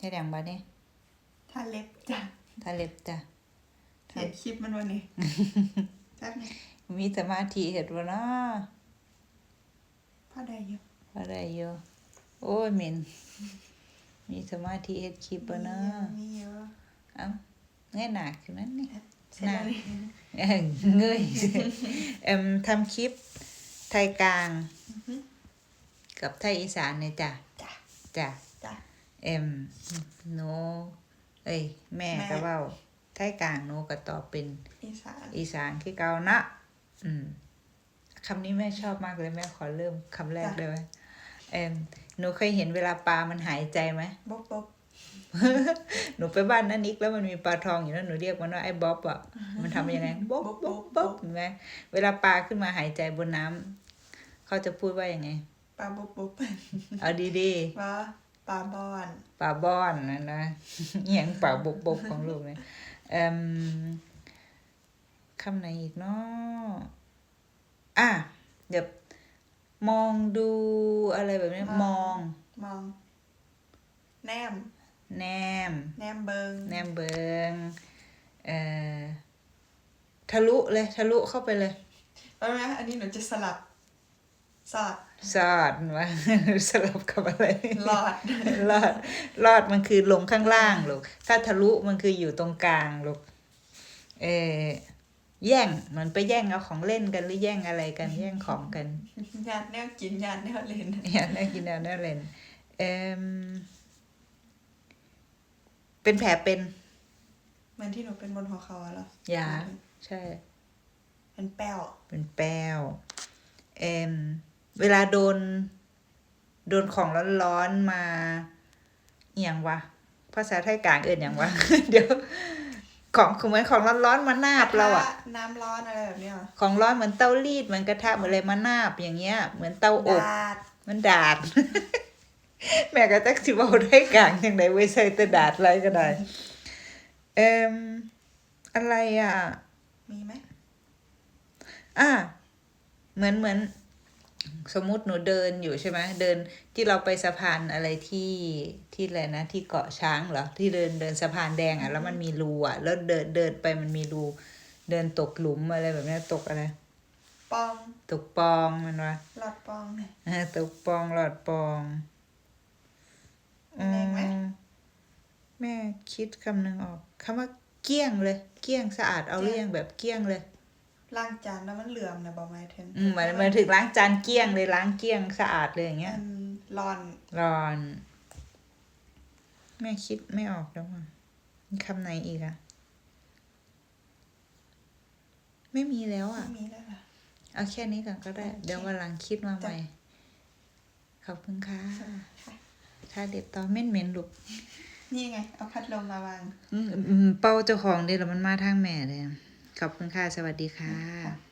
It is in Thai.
เฮ็ดหยังบัดนี้ถ้าเล็บจ้ะถ้าเล็บจ้ะเห็นคลิปมันวันนี้แป๊บนึงมีสมาธิเฮ็ดบ่เนาะพ่อได้อยู่บ่ได้อยู่โอ้ยเหม็นมีสมาธิเฮ็ดคลิปบ่เนาะมีเยอะเอ้าเงยหน้าขึ้นนั่นนี่เสร็จแล้วนี่เอ้ยเงยเอ็มทำคลิปไทยกลาง กับไทยอีสานเนี่ยจ้ะจ้ะจ้ะจ้ะ เอ็มหนูเอ้ยแม่แม่ก็เว้าไทยกลางหนูก็ตอบเป็นอีสานอีสานคือเก่านะอืมคำนี้แม่ชอบมากเลยแม่ขอเริ่มคำแรกได้ไหมเอ็มหนูเคยเห็นเวลาปลามันหายใจไหมบ๊อบบ๊อบหนูไปบ้านนันนิกแล้วมันมีปลาทองอยู่นั่นหนูเรียกมันว่าไอ้บ๊อบอะมันทำยังไงบ๊อบบ๊อบบ๊อบเห็นไหมเวลาปลาขึ้นมาหายใจบนน้ำเขาจะพูดว่ายังไงปลาบ๊อบบ๊อบเอาดีว่า ปลาบอนๆปลาบ้อนนะนะอหย่างปลาบบบบของลูกเนี่ยเอ่มคำไหนอีกเนาะอะเดี๋ยวมองดูอะไรแบบนี้มอง มอง แนม แนม แนมเบิง แนมเบิง เอ่อ ทะลุเลย ทะลุเข้าไปเลยเอาไหมอันนี้หนูจะสลับ สอดสอดมาสลับกับอะไรหลอดรอดรอดมันคือลงข้างล่างลูกถ้าทะลุมันคืออยู่ตรงกลางลูกเออแย่งเหมือนไปแย่งเอาของเล่นกันหรือแย่งอะไรกันแย่งของกันยานแนวกินยานแนวเล่นอยากได้กินแล้วน่าเล่นเอมเป็นแผลเป็นเหมือนที่หนูเป็นบนหัวเขาอะเหรอยาใช่ เป็นแป้วเป็นแป้วเอม เวลาโดน โดนของร้อนๆมาอหย่างวะภาษาไทยกลางเอื่นอย่างวะเดี๋ยว ของคือเหมือนของร้อนๆมานาบเราอะน้ำร้อนอะไรแบบเนี้ยเหรอของร้อนเหมือนเตารีดเหมือนกระทะเหมือนอะไรมานาบอย่างเงี้ย เหมือนเตาอบดาดมันดาด แม่ก็จักสิเว้าได้กลางจังไดไว้ใส่แต่ดาดอะไรก็ได้เอ่มอะไรอะ มีไหมอะเหมือนเหมือน สมมุติหนูเดินอยู่ใช่ไหมเดินที่เราไปสะพานอะไรที่ที่อะไรนะ ที่เกาะช้างเหรอที่เดินเดินสะพานแดงอะแล้วมันมีรูอะแล้วเดินเดินไปมันมีรูเดินตกหลุมอะไรแบบเนี้ยตกอะไรปองตกปองมันวะหลอดปองเนี่ยอ่าตกปองหลอดปองแรงไหมอืแม่คิดคำหนึ่งออกคำว่าเกลี้ยงเลย เกลี้ยงสะอาดเอาเรี่ยงแบบเกลี้ยงเลย ล้างจานแล้วมันเหลื่อมนะบอกหมายถึงอืมหมายหมายถึงล้างจานเกลี้ยงเลยล้างเกลี้ยงสะอาดเลยอย่างเงี้ยมันร้อนร้อน แม่คิดไม่ออกแล้วอะมีคำไหนอีกอะไม่มีแล้วไม่อะมีแล้วเหรอเอาแค่นี้ก่อนก็ได้โอเคเดี๋ยววันหลังคิดมาใหม่จ้ะขอบคุณค่ะค่ะถ้าเด็ดตอนเม่นเม่นๆลูกนี่ไง เอาพัดลมมาวางอืมอืมเป้าเจ้าของเดี๋ยวมันมาทางแม่เลย ขอบคุณค่ะ สวัสดีค่ะ